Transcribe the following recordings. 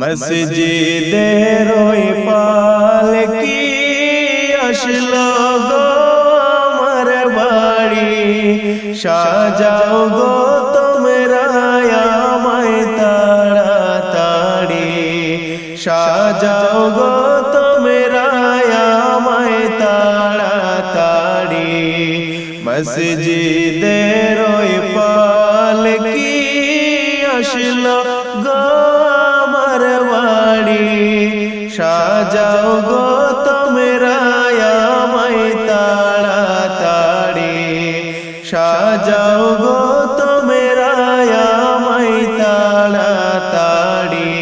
মসজিদের ওই পালকি আসলো গো আমার বাড়ি? সাজাও গো তোমরা আমায় তাড়াতাড়ি। সাজাও গো তোমরা আমায় তাড়াতাড়ি। মসজিদের ওই পালকি আসলো গো সাজাও গো তোমরা আমায় তাড়াতাড়ি। সাজাও গো তোমরা আমায় তাড়াতাড়ি।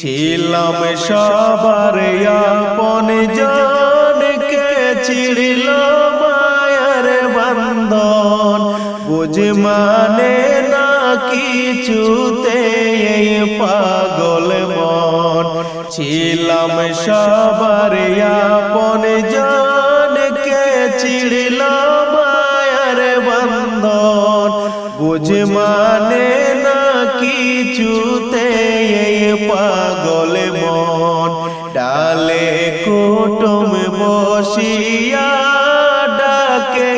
ছিলাম সবার আপন জনকে চিড়িল মায়ার বন্ধন। বুঝ মানে না কিছুতে পাগল মন। ছিলাম সবার আপন জনকে চিড়িল মায়ার বন্ধন। বুঝ মানে না কিছুতে পাগল মন। ডালে কুটুম বসিয়া ডাকে,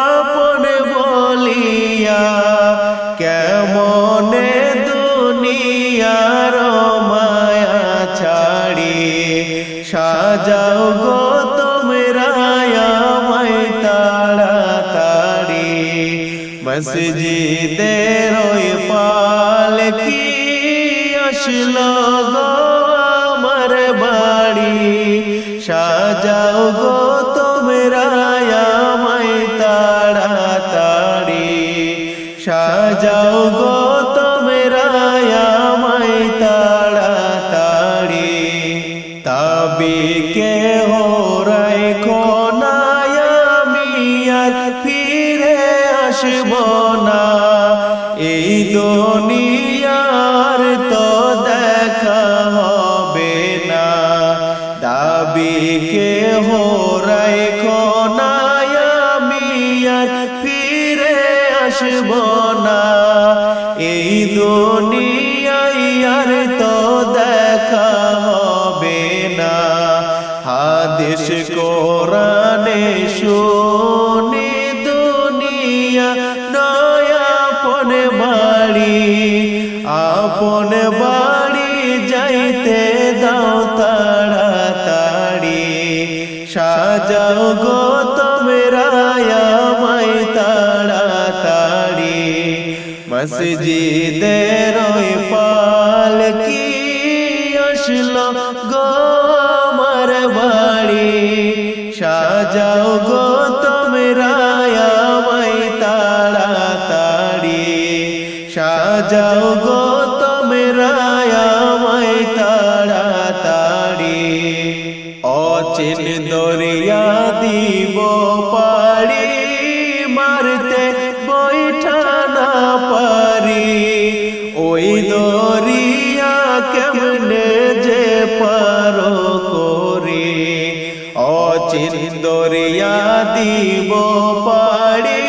আপন বলিয়া, কেমনে মসজিদের ওই পালকি আসলো গো আমার বাড়ি? সাজাও গো তোমরা আমায় তাড়াতাড়ি। সাজাও গো আসব না। এই দুনিয়ার তো দেখা হবে না। দাবি কে হো রাই আমি আর ফিরে আসব না। এই দুনিয়ায় আর তো দেখা হবে না। হাদিস কোরআনে শুনি আপন বাড়ি যাইতে দাও তাড়াতাড়ি। সাজাও গো তোমরা আমায় তাড়াতাড়ি। মসজিদের পাল কি আসলো গো সাজাও গো তোমরা আমায় তাড়াতাড়ি। অচিন দরিয়া দিব পাড়ি, মারতে বৈঠানা পারি। ওই দরিয়া কেমনে যে পারো করি। অচিন দরিয়া দিব পাড়ি,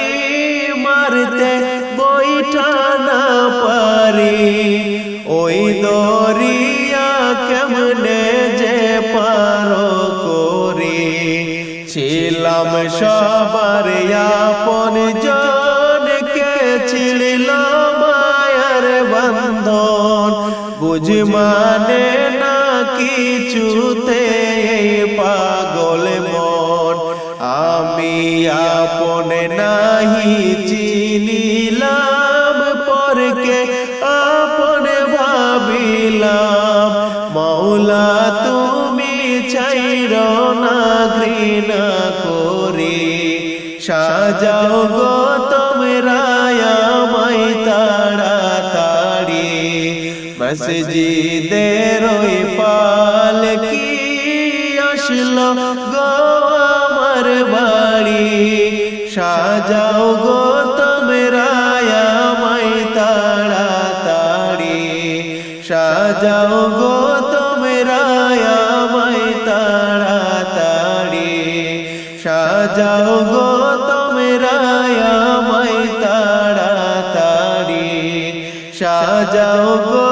মারতে বৈঠানা পারি ওই দরিয়া কেমনে যে পারো করি? ছিলাম সবার আপন জনকে ছিড়িল মায়ার বন্ধন? বুঝ মানে না কিছুতে পাগল মন। আমি আপন নাহি চিনিলাম মৌলা, তুমি চাইর না ঘৃণা করি। সাজাও গো তোমরা আমায় তাড়াতাড়ি। মসজিদের ওই পালকি আসলো গো আমার বাড়ি? সাজাও গো সাজাও গো তোমরা আমায় তাড়াতাড়ি। সাজাও গো তোমরা আমায় তাড়াতাড়ি। সাজাও গো